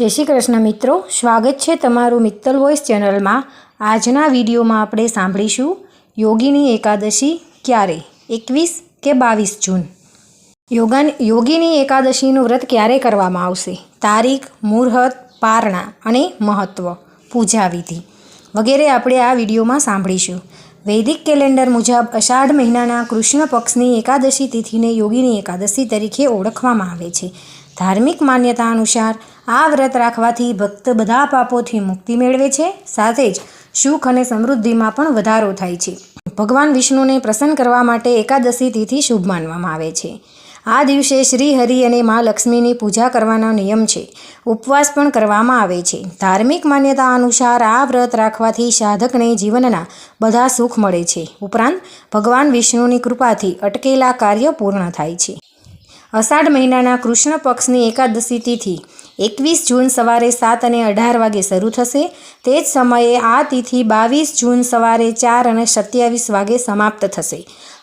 જય શ્રી કૃષ્ણ મિત્રો, સ્વાગત છે તમારું મિત્તલ વોઇસ ચેનલમાં. આજના વિડીયોમાં આપણે સાંભળીશું યોગીની એકાદશી ક્યારે? એકવીસ કે બાવીસ જૂન? યોગા યોગીની એકાદશીનું વ્રત ક્યારે કરવામાં આવશે? તારીખ, મુહૂર્ત, પારણા અને મહત્ત્વ પૂજા વિધિ વગેરે આપણે આ વિડીયોમાં સાંભળીશું. વૈદિક કેલેન્ડર મુજબ અષાઢ મહિનાના કૃષ્ણ પક્ષની એકાદશી તિથિને યોગીની એકાદશી તરીકે ઓળખવામાં આવે છે. ધાર્મિક માન્યતા અનુસાર આ વ્રત રાખવાથી ભક્ત બધા પાપોથી મુક્તિ મેળવે છે. સાથે જ સુખ અને સમૃદ્ધિમાં પણ વધારો થાય છે. ભગવાન વિષ્ણુને પ્રસન્ન કરવા માટે એકાદશી તિથિ શુભ માનવામાં આવે છે. આ દિવસે શ્રી હરિ અને મા લક્ષ્મીની પૂજા કરવાનો નિયમ છે. ઉપવાસ પણ કરવામાં આવે છે. ધાર્મિક માન્યતા અનુસાર આ વ્રત રાખવાથી સાધકને જીવનના બધા સુખ મળે છે. ઉપરાંત ભગવાન વિષ્ણુની કૃપાથી અટકેલા કાર્ય પૂર્ણ થાય છે. અષાઢ મહિનાના કૃષ્ણ પક્ષની એકાદશી તિથિ એકવીસ જૂન સવારે સાત અને અઢાર વાગે શરૂ થશે. તે જ સમયે આ તિથિ બાવીસ જૂન સવારે ચાર અને સત્યાવીસ વાગે સમાપ્ત થશે.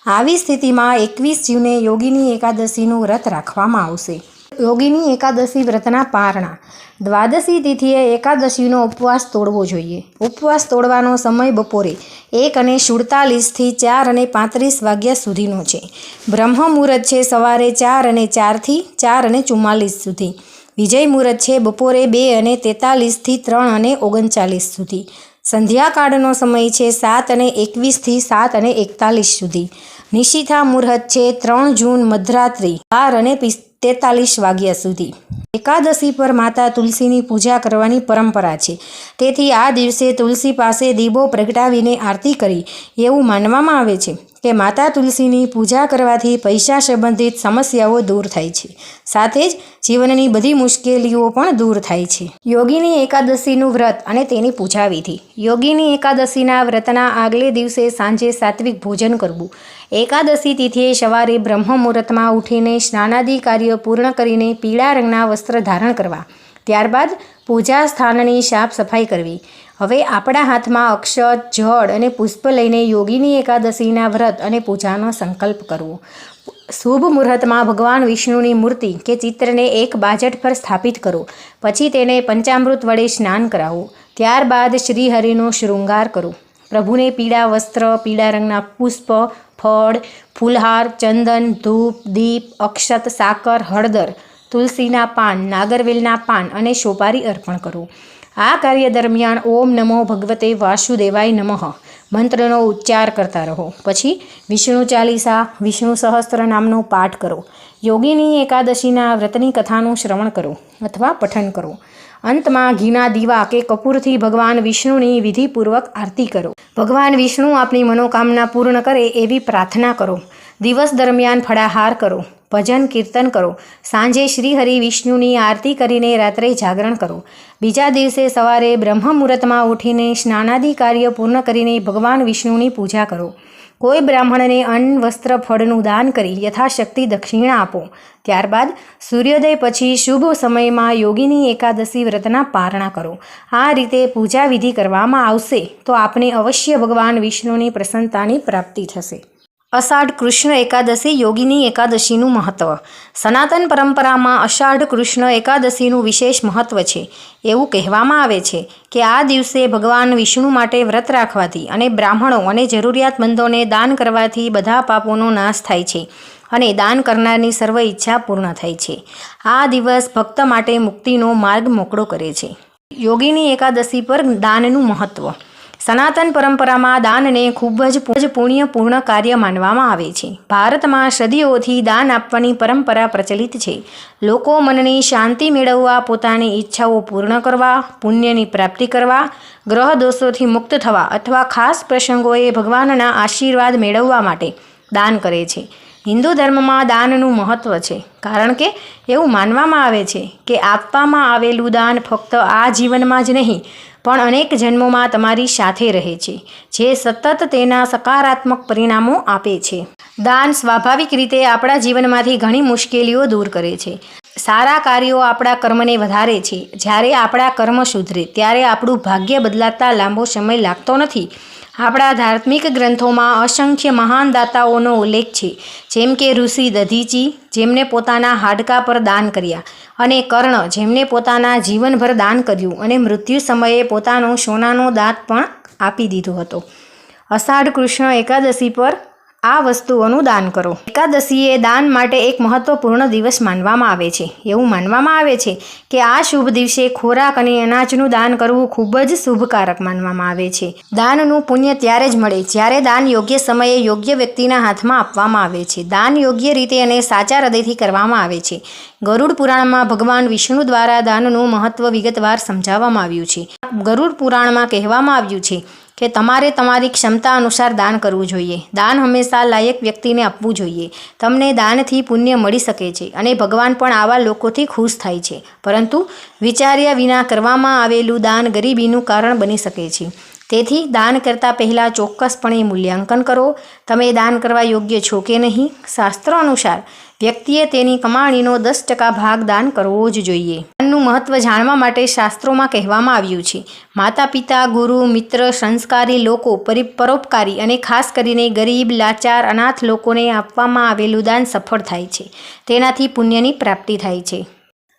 આવી સ્થિતિમાં એકવીસ જૂને યોગીની એકાદશીનું વ્રત રાખવામાં આવશે. યોગીની એકાદશી વ્રતના પારણા. દ્વાદશી તિથિએ એકાદશીનો ઉપવાસ તોડવો જોઈએ. ઉપવાસ તોડવાનો સમય બપોરે એક અને સુડતાલીસથી ચાર અને પાંત્રીસ વાગ્યા સુધીનો છે. બ્રહ્મ મુહૂર્ત છે સવારે ચાર અને ચારથી ચાર અને ચુમ્માલીસ સુધી. વિજય મુહૂર્ત છે બપોરે બે અને તેતાલીસથી ત્રણ અને ઓગણચાલીસ સુધી. સંધ્યાકાળનો સમય છે સાત અને એકવીસથી સાત અને એકતાલીસ સુધી. નિશિથા મુહૂર્ત છે ત્રણ જૂન મધરાત્રિ, બાર અને પિસ તેતાલીસ વાગ્યા સુધી. એકાદશી પર માતા તુલસીની પૂજા કરવાની પરંપરા છે. તેથી આ દિવસે તુલસી પાસે દીવો પ્રગટાવીને આરતી કરી. એવું માનવામાં આવે છે. કે માતા તુલસીની પૂજા કરવાથી પૈસા સંબંધિત સમસ્યાઓ દૂર થાય છે. સાથે જ જીવનની બધી મુશ્કેલીઓ પણ દૂર થાય છે. યોગીની એકાદશીનું વ્રત અને તેની પૂજા વિધિ યોગીની એકાદશીના વ્રતના આગલે દિવસે સાંજે સાત્વિક ભોજન કરવું. એકાદશી તિથિએ સવારે બ્રહ્મ મુહૂર્તમાં ઉઠીને સ્નાનાદિ કાર્ય પૂર્ણ કરીને પીળા રંગના વસ્ત્ર ધારણ કરવા. ત્યારબાદ પૂજા સ્થાનની સાફ સફાઈ કરવી. હવે આપણા હાથમાં અક્ષત, જળ અને પુષ્પ લઈને યોગીની એકાદશીના વ્રત અને પૂજાનો સંકલ્પ કરવો. શુભ મુહૂર્તમાં ભગવાન વિષ્ણુની મૂર્તિ કે ચિત્રને એક બાજટ પર સ્થાપિત કરો. પછી તેને પંચામૃત વડે સ્નાન કરાવો. ત્યારબાદ શ્રીહરિનો શૃંગાર કરો. પ્રભુને પીળા વસ્ત્ર, પીળા રંગના પુષ્પ, ફળ, ફૂલહાર, ચંદન, ધૂપ, દીપ, અક્ષત, સાકર, હળદર, તુલસીના પાન, નાગરવેલના પાન અને સોપારી અર્પણ કરો. આ કાર્ય દરમિયાન ઓમ નમો ભગવતે વાસુદેવાય નમઃ. મંત્રનો ઉચ્ચાર કરતા રહો. પછી વિષ્ણુ ચાલીસા, વિષ્ણુ સહસ્ત્ર નામનો પાઠ કરો. યોગીની એકાદશીના વ્રતની કથાનું શ્રવણ કરો અથવા પઠન કરો. અંતમાં ઘીના દીવા કે કપૂરથી ભગવાન વિષ્ણુની વિધિપૂર્વક આરતી કરો. ભગવાન વિષ્ણુ આપની મનોકામના પૂર્ણ કરે એવી પ્રાર્થના કરો. દિવસ દરમિયાન ફળાહાર કરો. ભજન કીર્તન કરો. સાંજે શ્રી હરિ વિષ્ણુની આરતી કરીને રાત્રે જાગરણ કરો. બીજા દિવસે સવારે બ્રહ્મ મુહૂર્તમાં ઉઠીને સ્નાનાદિ કાર્ય પૂર્ણ કરીને ભગવાન વિષ્ણુની પૂજા કરો. કોઈ બ્રાહ્મણને અન્ન, વસ્ત્ર, ફળનું દાન કરી યથાશક્તિ દક્ષિણા આપો. ત્યારબાદ સૂર્યોદય પછી શુભ સમયમાં યોગીની એકાદશી વ્રતના પારણા કરો. આ રીતે પૂજા વિધિ કરવામાં આવશે તો આપને અવશ્ય ભગવાન વિષ્ણુની પ્રસન્નતાની પ્રાપ્તિ થશે. અષાઢ કૃષ્ણ એકાદશી યોગીની એકાદશીનું મહત્ત્વ સનાતન પરંપરામાં અષાઢ કૃષ્ણ એકાદશીનું વિશેષ મહત્ત્વ છે. એવું કહેવામાં આવે છે કે આ દિવસે ભગવાન વિષ્ણુ માટે વ્રત રાખવાથી અને બ્રાહ્મણો અને જરૂરિયાતમંદોને દાન કરવાથી બધા પાપોનો નાશ થાય છે અને દાન કરનારની સર્વ ઈચ્છા પૂર્ણ થાય છે. આ દિવસ ભક્ત માટે મુક્તિનો માર્ગ મોકળો કરે છે. યોગીની એકાદશી પર દાનનું મહત્ત્વ સનાતન પરંપરામાં દાનને ખૂબ જ પુણ્યપૂર્ણ કાર્ય માનવામાં આવે છે. ભારતમાં સદીઓથી દાન આપવાની પરંપરા પ્રચલિત છે. લોકો મનની શાંતિ મેળવવા, પોતાની ઈચ્છાઓ પૂર્ણ કરવા, પુણ્યની પ્રાપ્તિ કરવા, ગ્રહ દોષોથી મુક્ત થવા અથવા ખાસ પ્રસંગોએ ભગવાનના આશીર્વાદ મેળવવા માટે દાન કરે છે. હિન્દુ ધર્મમાં દાનનું મહત્ત્વ છે, કારણ કે એવું માનવામાં આવે છે કે આપવામાં આવેલું દાન ફક્ત આ જીવનમાં જ નહીં પણ અનેક જન્મોમાં તમારી સાથે રહે છે, જે સતત તેના સકારાત્મક પરિણામો આપે છે. દાન સ્વાભાવિક રીતે આપણા જીવનમાંથી ઘણી મુશ્કેલીઓ દૂર કરે છે. સારા કાર્યો આપણા કર્મને વધારે છે. જ્યારે આપણા કર્મ સુધરે, ત્યારે આપણું ભાગ્ય બદલાતા લાંબો સમય લાગતો નથી. આપણા ધાર્મિક ગ્રંથોમાં અસંખ્ય મહાન દાતાઓનો ઉલ્લેખ છે. જેમ કે ઋષિ દધીચી જેમને પોતાના હાડકા પર દાન કર્યા અને કર્ણ, જેમને પોતાના જીવનભર દાન કર્યું અને મૃત્યુ સમયે પોતાનો સોનાનો દાંત પણ આપી દીધો હતો. અષાઢ કૃષ્ણ એકાદશી પર આ વસ્તુઓનું દાન કરો. એકાદશી એ દાન માટે એક મહત્વપૂર્ણ દિવસ માનવામાં આવે છે. એવું માનવામાં આવે છે કે આ શુભ દિવસે ખોરાક અને અનાજનું દાન કરવું ખૂબ જ શુભકારક માનવામાં આવે છે. દાનનું પુણ્ય ત્યારે જ મળે જ્યારે દાન યોગ્ય સમયે યોગ્ય વ્યક્તિના હાથમાં આપવામાં આવે છે. દાન યોગ્ય રીતે અને સાચા હૃદયથી કરવામાં આવે છે. ગરુડ પુરાણમાં ભગવાન વિષ્ણુ દ્વારા દાનનું મહત્વ વિગતવાર સમજાવવામાં આવ્યું છે. ગરુડ પુરાણમાં કહેવામાં આવ્યું છે કે તમારે તમારી ક્ષમતા અનુસાર દાન કરવું જોઈએ. દાન હંમેશા લાયક વ્યક્તિને આપવું જોઈએ. તમને દાનથી પુણ્ય મળી શકે છે અને ભગવાન પણ આવા લોકોથી ખુશ થાય છે. પરંતુ વિચાર્યા વિના કરવામાં આવેલું દાન ગરીબીનું કારણ બની શકે છે. તેથી દાન કરતાં પહેલાં ચોક્કસપણે મૂલ્યાંકન કરો. તમે દાન કરવા યોગ્ય છો કે નહીં? શાસ્ત્રો અનુસાર, વ્યક્તિએ તેની કમાણીનો દસ ટકા ભાગ દાન કરવો જ જોઈએ. દાનનું મહત્ત્વ જાણવા માટે શાસ્ત્રોમાં કહેવામાં આવ્યું છે માતા પિતા ગુરુ, મિત્ર, સંસ્કારી લોકો, પરી, પરોપકારી અને ખાસ કરીને ગરીબ, લાચાર, અનાથ લોકોને આપવામાં આવેલું દાન સફળ થાય છે. તેનાથી પુણ્યની પ્રાપ્તિ થાય છે.